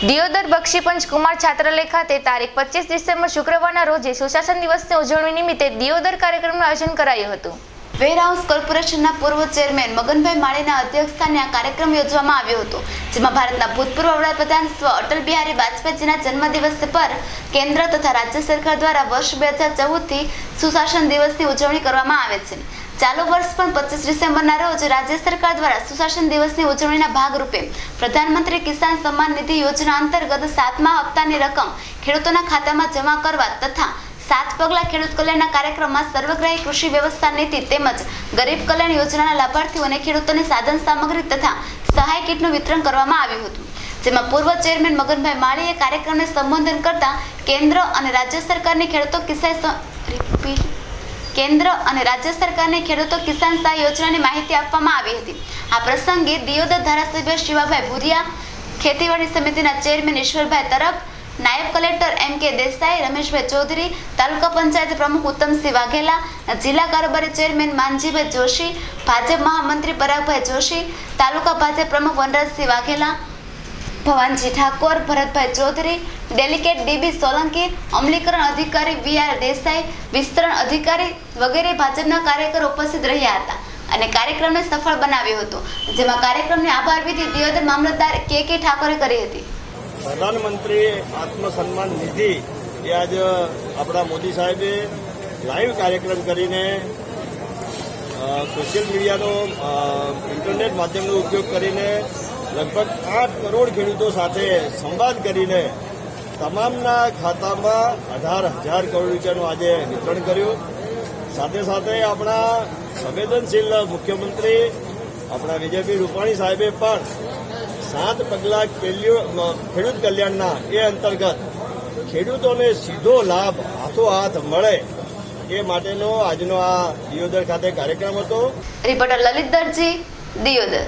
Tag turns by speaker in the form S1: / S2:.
S1: દિયોદર બક્ષી પંચકુમાર છાત્રાલય ખાતે તારીખ પચીસ ડિસેમ્બર શુક્રવારના રોજે સુશાસન દિવસની ઉજવણી નિમિત્તે દિયોદર કાર્યક્રમનું આયોજન કરાયું હતું.
S2: વેરહાઉસ કોર્પોરેશનના પૂર્વ ચેરમેન મગનભાઈ માળીના અધ્યક્ષસ્થાને આ કાર્યક્રમ યોજવામાં આવ્યો હતો, જેમાં ભારતના ભૂતપૂર્વ વડાપ્રધાન સ્વ અટલ બિહારી વાજપેયીજીના જન્મદિવસ પર કેન્દ્ર તથા રાજ્ય સરકાર દ્વારા વર્ષ બે હજાર ચૌદથી સુશાસન દિવસની ઉજવણી કરવામાં આવે છે. ચાલુ વર્ષ પણ પચીસ ડિસેમ્બરના રોજ રાજ્ય સરકાર દ્વારા સુશાસન દિવસની ઉજવણીના ભાગરૂપે પ્રધાનમંત્રી કિસાન સન્માન નિધિ યોજના અંતર્ગત સાતમા હપ્તાની રકમ ખેડૂતોના ખાતામાં જમા કરવા તથા સાત પગલા ખેડૂત કલ્યાણના કાર્યક્રમમાં સર્વગ્રાહી કૃષિ વ્યવસ્થા નીતિ તેમજ ગરીબ કલ્યાણ યોજનાના લાભાર્થીઓને ખેડૂતોને સાધન સામગ્રી તથા સહાય કીટનું વિતરણ કરવામાં આવ્યું હતું જેમાં પૂર્વ ચેરમેન મગનભાઈ માળીએ કાર્યક્રમને સંબોધન કરતા કેન્દ્ર અને રાજ્ય સરકારની ખેડૂતો કિસાન સ- repeat. કેન્દ્ર અને રાજ્ય સરકારને ખેડૂતો કિસાન સહાય યોજનાની માહિતી આપવામાં આવી હતી. આ પ્રસંગે દિયોદર ધારાસભ્ય શિવાભાઈ ભુરિયા, ખેતીવાડી સમિતિના ચેરમેન ઈશ્વરભાઈ તરફ, નાયબ કલેક્ટર એમ કે દેસાઈ, રમેશભાઈ ચૌધરી, તાલુકા પંચાયત પ્રમુખ ઉત્તમસિંહ વાઘેલા, જિલ્લા કારોબારી ચેરમેન માનજીભાઈ જોશી, ભાજપ મહામંત્રી પરાગભાઈ જોશી, તાલુકા ભાજપ પ્રમુખ વનરાજસિંહ વાઘેલા ભવાનજી ઠાકોર, ભરતભાઈ ચૌધરી, ડેલિકેટ ડીબી સોલંકી, અમલીકરણ અધિકારી વી આર દેસાઈ, વિસ્તરણ અધિકારી વગેરે ભાજપના કાર્યકરો ઉપસ્થિત રહ્યા હતા અને કાર્યક્રમને સફળ બનાવ્યો હતો, જેમાં કાર્યક્રમની આભાર વિધિ દિયોદર મામલતદાર કે કે ઠાકોરે કરી હતી.
S3: પ્રધાનમંત્રી આત્મસન્માન નિધિ, એ આજ આપણા મોદી સાહેબે લાઈવ કાર્યક્રમ કરીને સોશિયલ મીડિયાનો ઇન્ટરનેટ માધ્યમનો ઉપયોગ કરીને લગભગ આઠ કરોડ ખેડૂતો સાથે સંવાદ કરીને તમામના ખાતામાં અઢાર હજાર કરોડ રૂપિયાનું આજે વિતરણ કર્યું. સાથે સાથે આપણા સંવેદનશીલ મુખ્યમંત્રી, આપણા વિજયભાઈ રૂપાણી સાહેબે પણ સાત પગલાં ખેડૂત કલ્યાણના એ અંતર્ગત ખેડૂતોને સીધો લાભ હાથોહાથ મળે એ માટેનો આજનો આ દિયોદર ખાતે કાર્યક્રમ હતો.
S2: રિપોર્ટર લલિત દિયોદર.